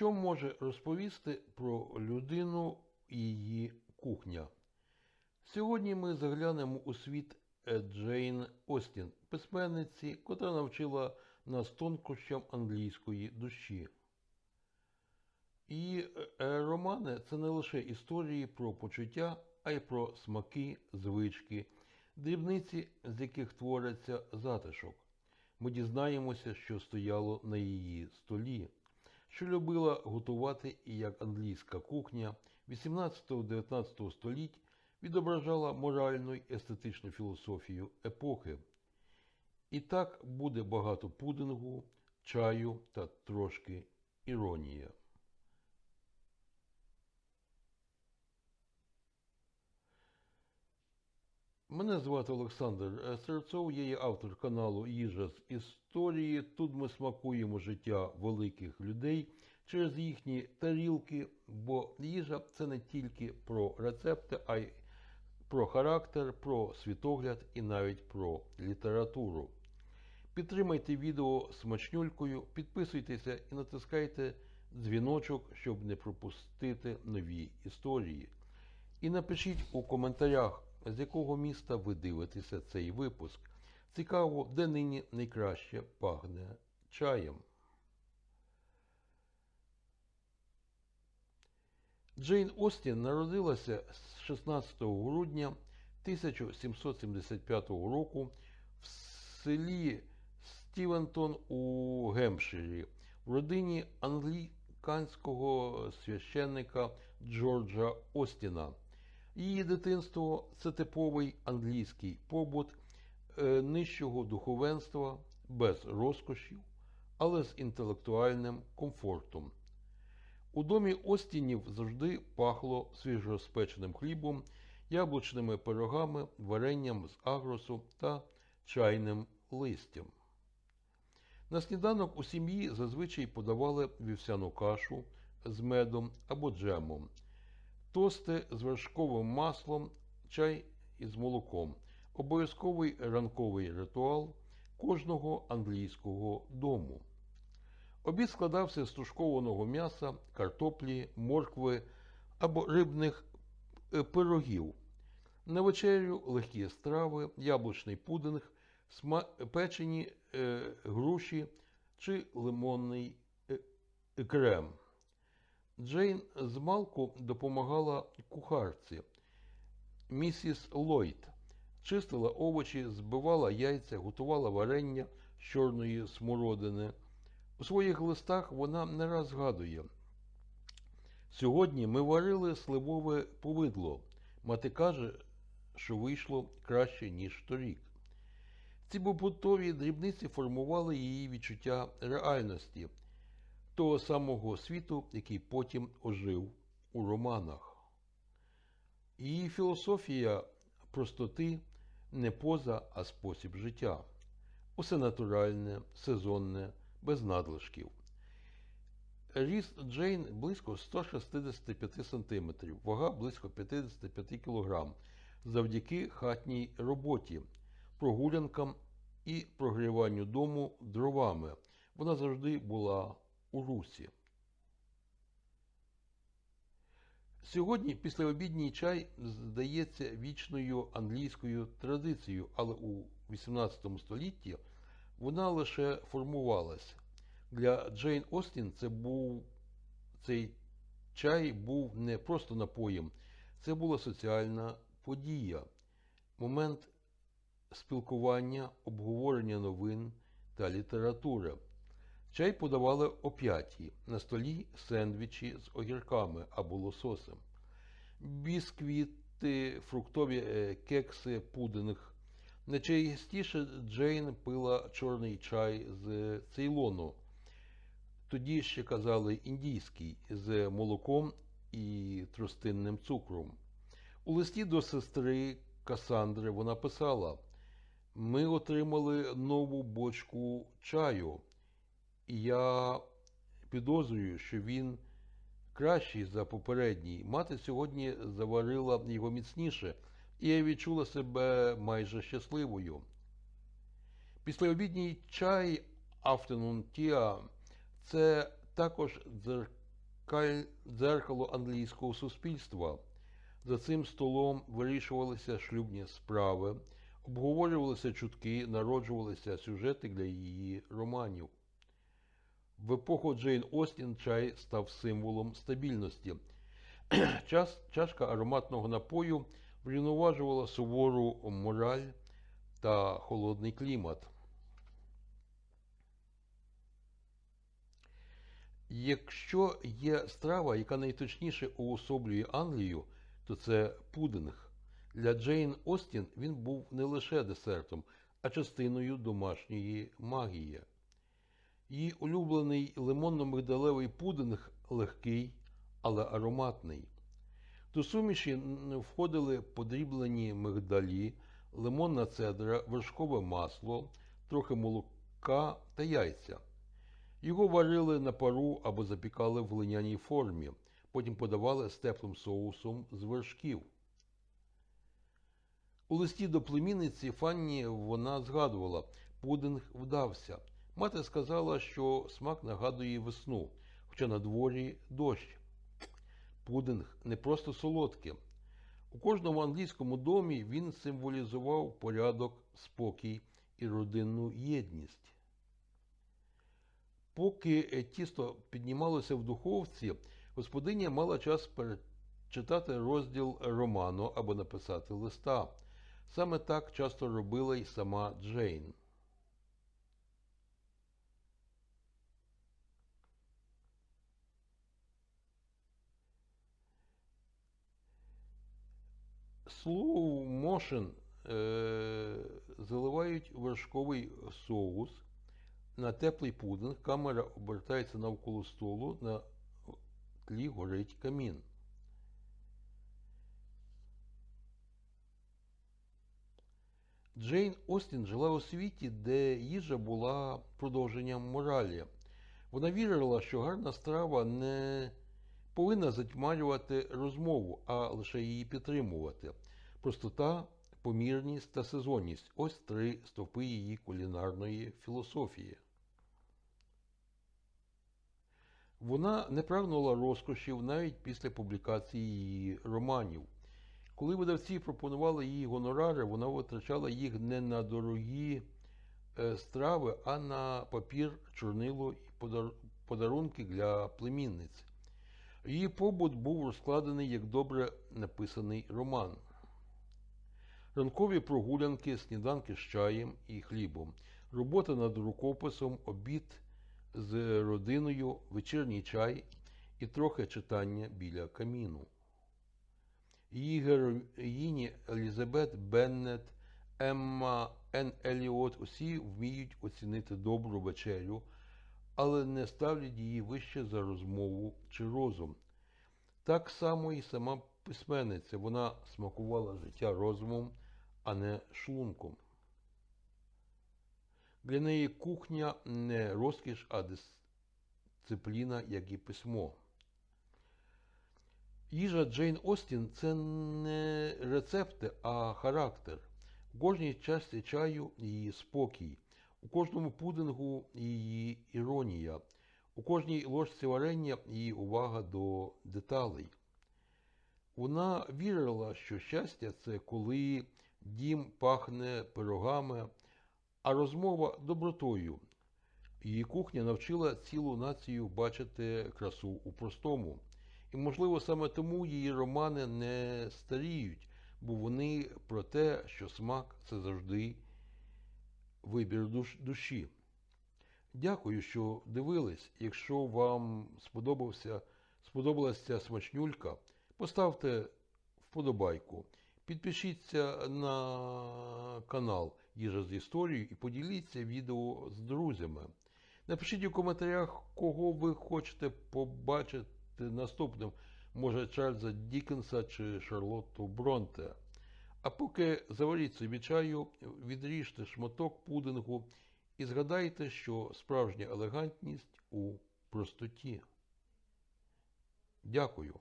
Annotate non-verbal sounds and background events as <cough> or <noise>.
Що може розповісти про людину і її кухня? Сьогодні ми заглянемо у світ Джейн Остін, письменниці, котра навчила нас тонкощам англійської душі. Її е, романи це не лише історії про почуття, а й про смаки, звички, дрібниці, з яких твориться затишок. Ми дізнаємося, що стояло на її столі, що любила готувати і як англійська кухня 18-19 століть відображала моральну й естетичну філософію епохи. І так буде багато пудингу, чаю та трошки іронія. Мене звати Олександр Серцов, я є автор каналу Їжа з історії. Тут ми смакуємо життя великих людей через їхні тарілки, бо їжа це не тільки про рецепти, а й про характер, про світогляд і навіть про літературу. Підтримайте відео смачнюлькою, підписуйтеся і натискайте дзвіночок, щоб не пропустити нові історії. І напишіть у коментарях, з якого міста ви дивитеся цей випуск. Цікаво, де нині найкраще пахне чаєм. Джейн Остін народилася 16 грудня 1775 року в селі Стівентон у Гемпширі в родині англіканського священника Джорджа Остіна. Її дитинство це типовий англійський побут е, нижчого духовенства без розкошів, але з інтелектуальним комфортом. У домі Остінів завжди пахло свіжоспеченим хлібом, яблучними пирогами, варенням з агросу та чайним листям. На сніданок у сім'ї зазвичай подавали вівсяну кашу з медом або джемом, тости з вершковим маслом, чай із молоком, обов'язковий ранковий ритуал кожного англійського дому. Обід складався з тушкованого м'яса, картоплі, моркви або рибних е, пирогів. На вечерю легкі страви, яблучний пудинг, печені е, груші чи лимонний е, крем. Джейн змалку допомагала кухарці. Місіс Ллойд чистила овочі, збивала яйця, готувала варення з чорної смородини. У своїх листах вона не раз згадує. Сьогодні ми варили сливове повидло. Мати каже, що вийшло краще, ніж торік. Ці побутові дрібниці формували її відчуття реальності, того самого світу, який потім ожив у романах. Її філософія простоти не поза, а спосіб життя. Усе натуральне, сезонне, без надлишків. Ріст Джейн близько 165 см, вага близько 55 кг, завдяки хатній роботі, прогулянкам і прогріванню дому дровами. Вона завжди була у русі. Сьогодні післяобідній чай здається вічною англійською традицією, але у XVIII столітті вона лише формувалася. Для Джейн Остін це був, цей чай був не просто напоєм, це була соціальна подія, момент спілкування, обговорення новин та літератури. Чай подавали о п'ятій, на столі сендвічі з огірками або лососем, бісквіти, фруктові е, кекси, пудинг. Найчастіше Джейн пила чорний чай з цейлону. Тоді ще казали індійський з молоком і тростинним цукром. У листі до сестри Касандри вона писала: Ми отримали нову бочку чаю, і я підозрюю, що він кращий за попередній. Мати сьогодні заварила його міцніше, і я відчула себе майже щасливою. Післяобідній чай Afternoon Tea – це також дзеркало англійського суспільства. За цим столом вирішувалися шлюбні справи, обговорювалися чутки, народжувалися сюжети для її романів. В епоху Джейн Остін чай став символом стабільності. <clears throat> Час, чашка ароматного напою врівноважувала сувору мораль та холодний клімат. Якщо є страва, яка найточніше уособлює Англію, то це пудинг. Для Джейн Остін він був не лише десертом, а частиною домашньої магії. Її улюблений лимонно-мигдалевий пудинг легкий, але ароматний. До суміші входили подріблені мигдалі, лимонна цедра, вершкове масло, трохи молока та яйця. Його варили на пару або запікали в глиняній формі, потім подавали з теплим соусом з вершків. У листі до племінниці Фанні вона згадувала, пудинг вдався. Мати сказала, що смак нагадує весну, хоча на дворі дощ. Пудинг не просто солодке. У кожному англійському домі він символізував порядок, спокій і родинну єдність. Поки тісто піднімалося в духовці, господиня мала час перечитати розділ роману або написати листа. Саме так часто робила й сама Джейн. Slow motion е, заливають вершковий соус на теплий пудинг. Камера обертається навколо столу, на тлі горить камін. Джейн Остін жила у світі, де їжа була продовженням моралі. Вона вірила, що гарна страва не повинна затьмарювати розмову, а лише її підтримувати. Простота, помірність та сезонність ось три стовпи її кулінарної філософії. Вона не прагнула розкошів навіть після публікації її романів. Коли видавці пропонували їй гонорари, вона витрачала їх не на дорогі е, страви, а на папір, чорнило і подарунки для племінниць. Її побут був розкладений як добре написаний роман. Ранкові прогулянки, сніданки з чаєм і хлібом, робота над рукописом, обід з родиною, вечірній чай і трохи читання біля каміну. Її героїні Елізабет Беннет, Емма Ен Еліот усі вміють оцінити добру вечерю, але не ставлять її вище за розмову чи розум. Так само і сама письменниця, вона смакувала життя розумом, а не шлунком. Для неї кухня не розкіш, а дисципліна, як і письмо. Їжа Джейн Остін це не рецепти, а характер. У кожній чашці чаю її спокій, у кожному пудингу її іронія, у кожній ложці варення її увага до деталей. Вона вірила, що щастя це коли дім пахне пирогами, а розмова добротою. Її кухня навчила цілу націю бачити красу у простому. І, можливо, саме тому її романи не старіють, бо вони про те, що смак це завжди вибір душ- душі. Дякую, що дивились. Якщо вам сподобався, сподобалася смачнюлька, поставте вподобайку. Підпишіться на канал Їжа з історією і поділіться відео з друзями. Напишіть у коментарях, кого ви хочете побачити наступним. Може Чарльза Дікенса чи Шарлотту Бронте. А поки заваріть собі чаю, відріжте шматок пудингу і згадайте, що справжня елегантність у простоті. Дякую.